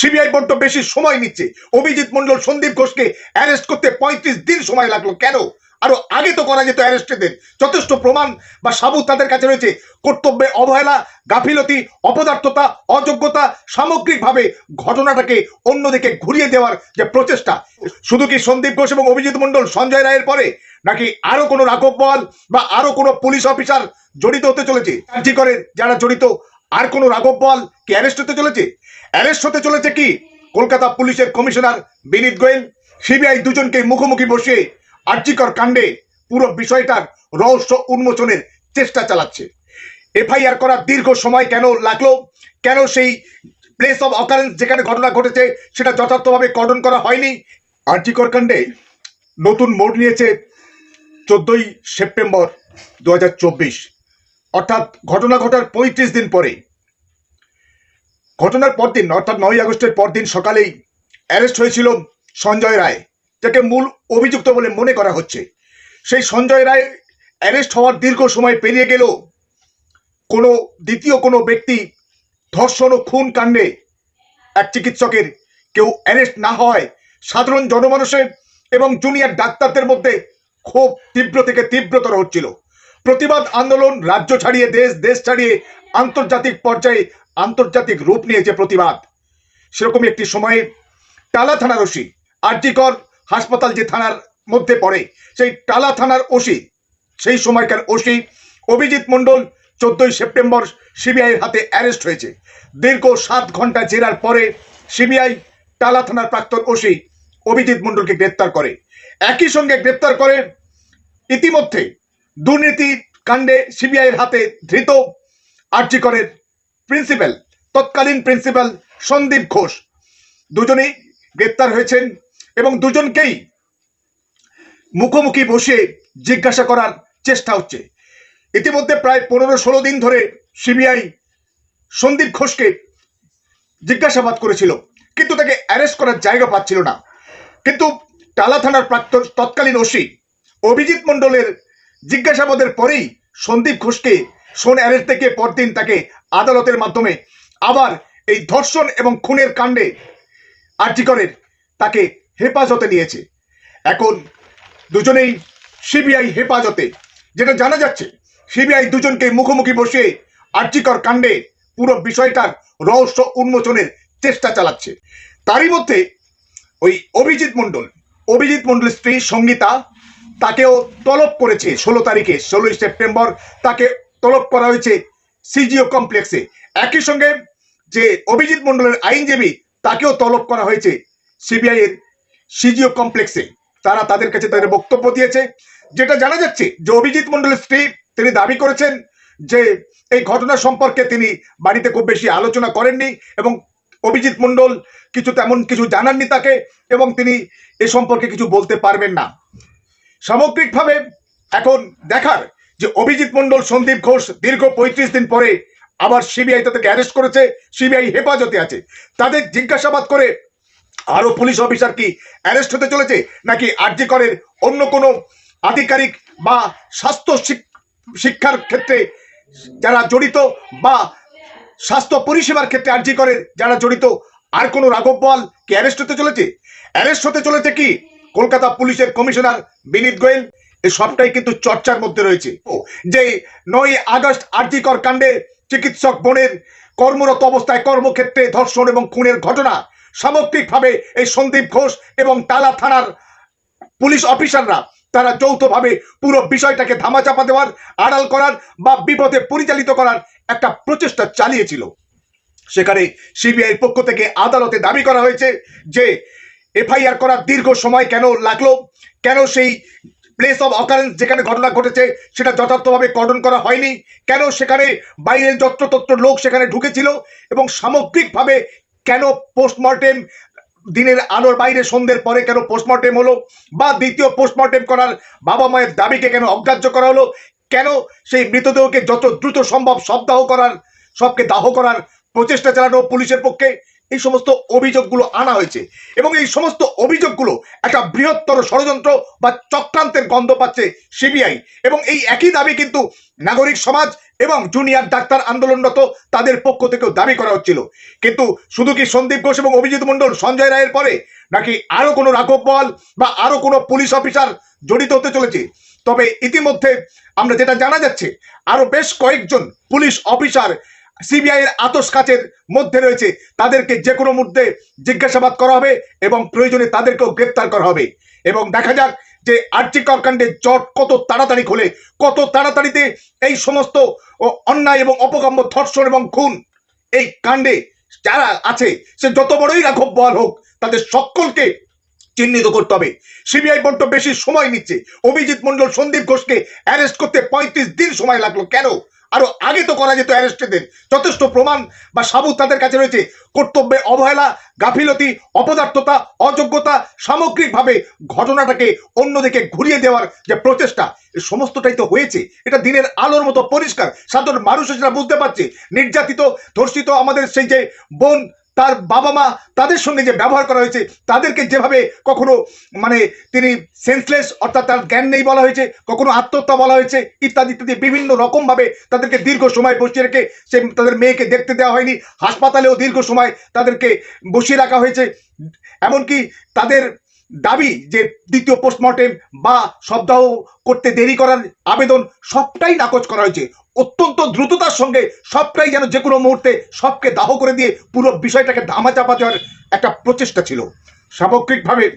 CBI বড্ড বেশি সময় নিচ্ছে। অভিজিৎ মন্ডল সন্দীপ ঘোষকে অ্যারেস্ট করতে পঁয়ত্রিশ দিন সময় লাগল। কেন? আরও আগে তো করা যেত অ্যারেস্টেদের যথেষ্ট প্রমাণ বা সাবুত তাদের কাছে রয়েছে। কর্তব্যে অবহেলা, গাফিলতি, অপদার্থতা, অযোগ্যতা সামগ্রিকভাবে ঘটনাটাকে অন্যদিকে ঘুরিয়ে দেওয়ার যে প্রচেষ্টা। শুধু কি সন্দীপ ঘোষ এবং অভিজিৎ মন্ডল সঞ্জয় রায়ের পরে? নাকি আরও কোনো রাঘব বল বা আরও কোনো পুলিশ অফিসার জড়িত হতে চলেছে? কার্যকরের যারা জড়িত, আর কোনো রাঘব বল কি অ্যারেস্ট হতে চলেছে? অ্যারেস্ট হতে চলেছে কি? কলকাতা পুলিশের কমিশনার বিনীত গোয়েল, সিবিআই দুজনকে মুখোমুখি বসিয়ে আর্যিকর কাণ্ডে পুরো বিষয়টার রহস্য উন্মোচনের চেষ্টা চালাচ্ছে। এফআইআর করার দীর্ঘ সময় কেন লাগল? কেন সেই প্লেস অফ অকারেন্স যেখানে ঘটনা ঘটেছে সেটা যথার্থভাবে কর্ডন করা হয়নি? আর্যিকর কাণ্ডে নতুন মোড় নিয়েছে চোদ্দই সেপ্টেম্বর দু হাজার চব্বিশ। অর্থাৎ ঘটনা ঘটার পঁয়ত্রিশ দিন পরে ঘটনার পরদিন অর্থাৎ নয় আগস্টের পরদিন সকালেই অ্যারেস্ট হয়েছিল সঞ্জয় রায়, যাকে মূল অভিযুক্ত বলে মনে করা হচ্ছে। সেই সঞ্জয় রায় অ্যারেস্ট হওয়ার দীর্ঘ সময় পেরিয়ে গেল কোনো দ্বিতীয় কোনো ব্যক্তি ধর্ষণ ও খুন কাণ্ডে এক চিকিৎসকের কেউ অ্যারেস্ট না হয় সাধারণ জনমানুষের এবং জুনিয়র ডাক্তারদের মধ্যে ক্ষোভ তীব্র থেকে তীব্রতর হচ্ছিল। প্রতিবাদ আন্দোলন রাজ্য ছাড়িয়ে দেশ দেশ ছাড়িয়ে আন্তর্জাতিক পর্যায়ে আন্তর্জাতিক রূপ নিয়েছে প্রতিবাদ, সেরকমই একটি সময়ে টালা থানার ওসি আরজিকর হাসপাতাল যে থানার মধ্যে পড়ে, সেই টালা থানার ওসি, সেই সময়কার ওসি অভিজিৎ মণ্ডল চোদ্দই সেপ্টেম্বর সিবিআইয়ের হাতে অ্যারেস্ট হয়েছে। দীর্ঘ সাত ঘণ্টা জেরার পরে সিবিআই টালা থানার প্রাক্তন ওসি অভিজিৎ মণ্ডলকে গ্রেপ্তার করে। একই সঙ্গে গ্রেপ্তার করে ইতিমধ্যে দুর্নীতি কাণ্ডে সিবিআইয়ের হাতে ধৃত আর্যিকরের প্রিন্সিপাল, তৎকালীন প্রিন্সিপাল সন্দীপ ঘোষ। দুজনেই গ্রেপ্তার হয়েছেন এবং দুজনকেই মুখোমুখি বসে জিজ্ঞাসা করার চেষ্টা হচ্ছে। ইতিমধ্যে প্রায় পনেরো ষোলো দিন ধরে সিবিআই সন্দীপ ঘোষকে জিজ্ঞাসাবাদ করেছিল, কিন্তু তাকে অ্যারেস্ট করার জায়গা পাচ্ছিল না। কিন্তু টালা থানার প্রাক্তন তৎকালীন ওসি অভিজিৎ মণ্ডলের জিজ্ঞাসাবাদের পরেই সন্দীপ ঘোষকে সোন অ্যারেস্ট থেকে পরদিন তাকে আদালতের মাধ্যমে আবার এই ধর্ষণ এবং খুনের কাণ্ডে আর্জিকরের তাকে হেফাজতে নিয়েছে। এখন দুজনেই সিবিআই হেফাজতে, যেটা জানা যাচ্ছে, সিবিআই দুজনকে মুখোমুখি বসিয়ে আর্জিকর কাণ্ডে পুরো বিষয়টার রহস্য উন্মোচনের চেষ্টা চালাচ্ছে। তারই মধ্যে ওই অভিজিৎ মণ্ডল, অভিজিৎ মণ্ডলের স্ত্রী সঙ্গীতা, তাকেও তলব করেছে ষোলো তারিখে, ষোলোই সেপ্টেম্বর তাকে তলব করা হয়েছে সিজিও কমপ্লেক্সে। একই সঙ্গে যে অভিজিৎ মণ্ডলের আইনজীবী, তাকেও তলব করা হয়েছে সিবিআই এর সিজিও কমপ্লেক্সে। তারা তাদের কাছে তাদের বক্তব্য দিয়েছে, যেটা জানা যাচ্ছে যে অভিজিৎ মণ্ডলের স্ত্রী তিনি দাবি করেছেন যে এই ঘটনা সম্পর্কে তিনি বাড়িতে খুব বেশি আলোচনা করেননি এবং অভিজিৎ মণ্ডল কিছু তেমন কিছু জানাননি তাকে এবং তিনি এ সম্পর্কে কিছু বলতে পারবেন না। সামগ্রিকভাবে এখন দেখার যে অভিজিৎ মণ্ডল, সন্দীপ ঘোষ দীর্ঘ পঁয়ত্রিশ দিন পরে আবার সিবিআই তাদেরকে অ্যারেস্ট করেছে, সিবিআই হেফাজতে আছে। তাদের জিজ্ঞাসাবাদ করে আরও পুলিশ অফিসার কি অ্যারেস্ট হতে চলেছে, নাকি আরজি করের অন্য কোনো আধিকারিক বা স্বাস্থ্য শিক- শিক্ষার ক্ষেত্রে যারা জড়িত বা স্বাস্থ্য পরিষেবার ক্ষেত্রে আরজি করের যারা জড়িত, আর কোনো রাঘব বল কি অ্যারেস্ট হতে চলেছে? অ্যারেস্ট হতে চলেছে কি? কলকাতা পুলিশের কমিশনার বিনীত গোয়েল এই সবটাই কিন্তু চর্চার মধ্যে রয়েছে। যে নয় আগস্ট আরজিকর কাণ্ডে চিকিৎসক বোনের কর্মরত অবস্থায় কর্মক্ষেত্রে ধর্ষণ এবং খুনের ঘটনা সামগ্রিকভাবে এই সন্দীপ ঘোষ এবং টালা থানার পুলিশ অফিসাররা তারা যৌথভাবে পুরো বিষয়টাকে ধামাচাপা দেওয়ার, আড়াল করার বা বিপদে পরিচালিত করার একটা প্রচেষ্টা চালিয়েছিল। সেখানে সিবিআইয়ের পক্ষ থেকে আদালতে দাবি করা হয়েছে যে, এফআইআর করার দীর্ঘ সময় কেন লাগল, কেন সেই প্লেস অফ অকারেন্স যেখানে ঘটনা ঘটেছে, সেটা যথার্থভাবে কর্ডন করা হয়নি। কেন সেখানে বাইরের যত্রতত্র লোক সেখানে ঢুকেছিল? এবং সামগ্রিকভাবে কেন পোস্টমর্টেম দিনের আলোর বাইরে সন্ধ্যের পরে কেন পোস্টমর্টেম হলো? বা দ্বিতীয় পোস্টমর্টেম করার বাবা মায়ের দাবিকে কেন অগ্রাহ্য করা হলো? কেন সেই মৃতদেহকে যত দ্রুত সম্ভব সবদাহ করার, সবকে দাহ করার প্রচেষ্টা চালানো পুলিশের পক্ষে? এই সমস্ত অভিযোগগুলো আনা হয়েছে এবং এই সমস্ত অভিযোগগুলো একটা বৃহত্তর ষড়যন্ত্র বা চক্রান্তের গন্ধ পাচ্ছে সিবিআই। এবং এই একই দাবি কিন্তু নাগরিক সমাজ এবং জুনিয়র ডাক্তার আন্দোলনরত তাদের পক্ষ থেকেও দাবি করা হচ্ছিল। কিন্তু শুধু কি সন্দীপ ঘোষ এবং অভিজিৎ মণ্ডল, সঞ্জয় রায়ের পরে নাকি আরও কোনো রাঘব বল বা আরও কোনো পুলিশ অফিসার জড়িত হতে চলেছে? তবে ইতিমধ্যে আমরা যেটা জানা যাচ্ছে আরও বেশ কয়েকজন পুলিশ অফিসার সিবিআই এর আতস কাচের মধ্যে রয়েছে। তাদেরকে যে কোনো মুহূর্তে জিজ্ঞাসাবাদ করা হবে এবং প্রয়োজনে তাদেরকেও গ্রেপ্তার করা হবে। এবং দেখা যাক যে আর্যিকর কাণ্ডে জট কত তাড়াতাড়ি খোলে, কত তাড়াতাড়িতে এই সমস্ত অন্যায় এবং অপকাম্য ধর্ষণ এবং খুন এই কাণ্ডে যারা আছে, সে যত বড়ই রাঘব বল হোক, তাদের সকলকে চিহ্নিত করতে হবে। সিবিআই বড্ড বেশি সময় নিচ্ছে। অভিজিৎ মন্ডল সন্দীপ ঘোষকে অ্যারেস্ট করতে পঁয়ত্রিশ দিন সময় লাগল। কেন? আরও আগে তো করা যেত অ্যারেস্টেদের। যথেষ্ট প্রমাণ বা সাবুত তাদের কাছে রয়েছে। কর্তব্যে অবহেলা, গাফিলতি, অপদার্থতা, অযোগ্যতা সামগ্রিকভাবে ঘটনাটাকে অন্যদিকে ঘুরিয়ে দেওয়ার যে প্রচেষ্টা, এ সমস্তটাই তো হয়েছে। এটা দিনের আলোর মতো পরিষ্কার। সাধারণ মানুষ সেটা বুঝতে পারছে। নির্যাতিত, ধর্ষিত আমাদের সেই যে বোন তার বাবা মা তাদের সঙ্গে যে ব্যবহার করা হয়েছে, তাদেরকে যেভাবে কখনো মানে তিনি সেন্সলেস অর্থাৎ তার জ্ঞান নেই বলা হয়েছে, কখনো আত্মহত্যা বলা হয়েছে, ইত্যাদি ইত্যাদি বিভিন্ন রকমভাবে তাদেরকে দীর্ঘ সময় বসিয়ে রেখে সে তাদের মেয়েকে দেখতে দেওয়া হয়নি, হাসপাতালেও দীর্ঘ সময় তাদেরকে বসিয়ে রাখা হয়েছে। এমনকি তাদের দাবি যে দ্বিতীয় পোস্টমর্টেম বা সপ্তাহ করতে দেরি করার আবেদন সবটাই নাকচ করা হয়েছে। অত্যন্ত দ্রুততার সঙ্গে সবটাই যেন যে কোনো মুহূর্তে সবকে দাহ করে দিয়ে পুরো বিষয়টাকে ধামাচাপা দেওয়ার একটা প্রচেষ্টা ছিল। সামগ্রিকভাবে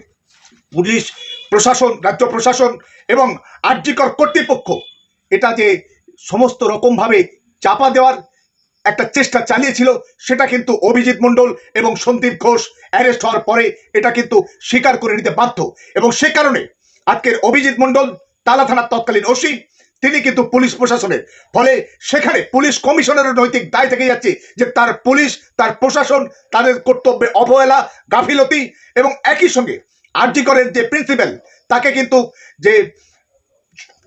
পুলিশ, প্রশাসন, রাজ্য প্রশাসন এবং আর্যিকর কর্তৃপক্ষ এটা যে সমস্ত রকমভাবে চাপা দেওয়ার একটা চেষ্টা চালিয়েছিল, সেটা কিন্তু অভিজিৎ মণ্ডল এবং সন্দীপ ঘোষ অ্যারেস্ট হওয়ার পরে এটা কিন্তু স্বীকার করে নিতে বাধ্য। এবং সে কারণে আজকের অভিজিৎ মণ্ডল, তালা থানার তৎকালীন ওসি, তিনি কিন্তু পুলিশ প্রশাসনের। ফলে সেখানে পুলিশ কমিশনারের নৈতিক দায় থেকে যাচ্ছে যে তার পুলিশ, তার প্রশাসন, তাদের কর্তব্যে অবহেলা, গাফিলতি এবং একই সঙ্গে আরজিকরের যে প্রিন্সিপাল তাকে কিন্তু যে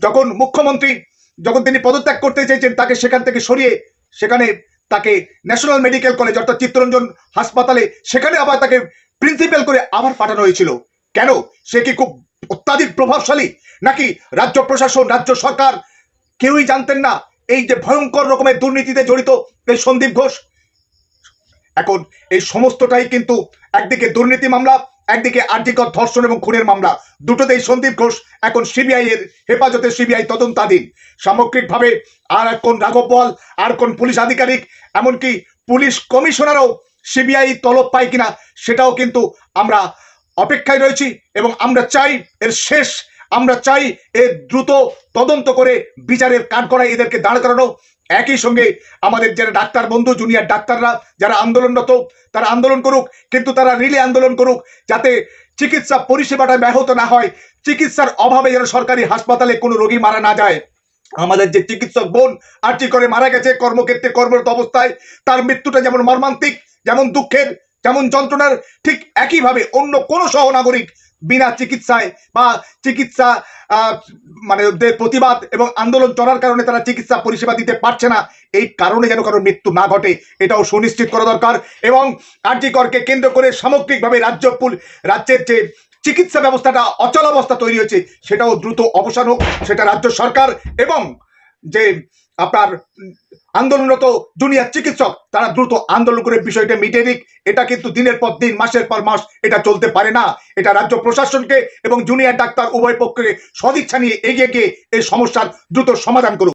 যখন মুখ্যমন্ত্রী, যখন তিনি পদত্যাগ করতে চেয়েছেন, তাকে সেখান থেকে সরিয়ে সেখানে তাকে ন্যাশনাল মেডিকেল কলেজ অর্থাৎ চিত্তরঞ্জন হাসপাতালে সেখানে আবার তাকে প্রিন্সিপাল করে আবার পাঠানো হয়েছিল। কেন? সে কি খুব অত্যাধিক প্রভাবশালী? নাকি রাজ্য প্রশাসন, রাজ্য সরকার কেউই জানতেন না এই যে ভয়ঙ্কর রকমের দুর্নীতিতে জড়িত এই সন্দীপ ঘোষ? এখন এই সমস্তটাই কিন্তু একদিকে দুর্নীতি মামলা একদিকে আর্থিকর ধর্ষণ এবং খুনের মামলা, দুটোতেই সন্দীপ ঘোষ, এখন সিবিআই এর হেফাজতে সিবিআই তদন্তাধীন। সামগ্রিকভাবে আর এক কোন রাঘব বল, আর কোন পুলিশ আধিকারিক, এমনকি পুলিশ কমিশনারও সিবিআই তলব পায় কিনা সেটাও কিন্তু আমরা অপেক্ষায় রয়েছি এবং আমরা চাই এর শেষ, আমরা চাই এর দ্রুত তদন্ত করে বিচারের কাঠ করায় এদেরকে দাঁড় করানো একই সঙ্গে আমাদের যারা ডাক্তার বন্ধু জুনিয়র ডাক্তাররা, যারা আন্দোলনরত, তারা আন্দোলন করুক, কিন্তু তারা রিলে আন্দোলন করুক, যাতে চিকিৎসা পরিষেবাটা ব্যাহত না হয়, চিকিৎসার অভাবে যেন সরকারি হাসপাতালে কোনো রোগী মারা না যায়। আমাদের যে চিকিৎসক বোন আর্জি করে মারা গেছে, কর্মক্ষেত্রে কর্মরত অবস্থায়, তার মৃত্যুটা যেমন মর্মান্তিক, যেমন দুঃখের, যেমন যন্ত্রণার, ঠিক একইভাবে অন্য কোনো সহনাগরিক বিনা চিকিৎসায় বা চিকিৎসা মানে প্রতিবাদ এবং আন্দোলন চলার কারণে তারা চিকিৎসা পরিষেবা দিতে পারছে না। এই কারণে যেন কারোর মৃত্যু না ঘটে, এটাও সুনিশ্চিত করা দরকার এবং আরজি কেন্দ্র করে সামগ্রিকভাবে রাজ্য রাজ্যের যে চিকিৎসা ব্যবস্থাটা, অচল অবস্থা তৈরি হয়েছে, সেটাও দ্রুত অবসান হোক, সেটা রাজ্য সরকার এবং যে আপনার আন্দোলনরত জুনিয়ার চিকিৎসক, তারা দ্রুত আন্দোলন করে বিষয়টা মিটিয়ে দিক এটা কিন্তু দিনের পর দিন, মাসের পর মাস এটা চলতে পারে না। এটা রাজ্য প্রশাসনকে এবং জুনিয়র ডাক্তার উভয় পক্ষকে সদিচ্ছা নিয়ে এগিয়ে গিয়ে এই সমস্যার দ্রুত সমাধান করুক।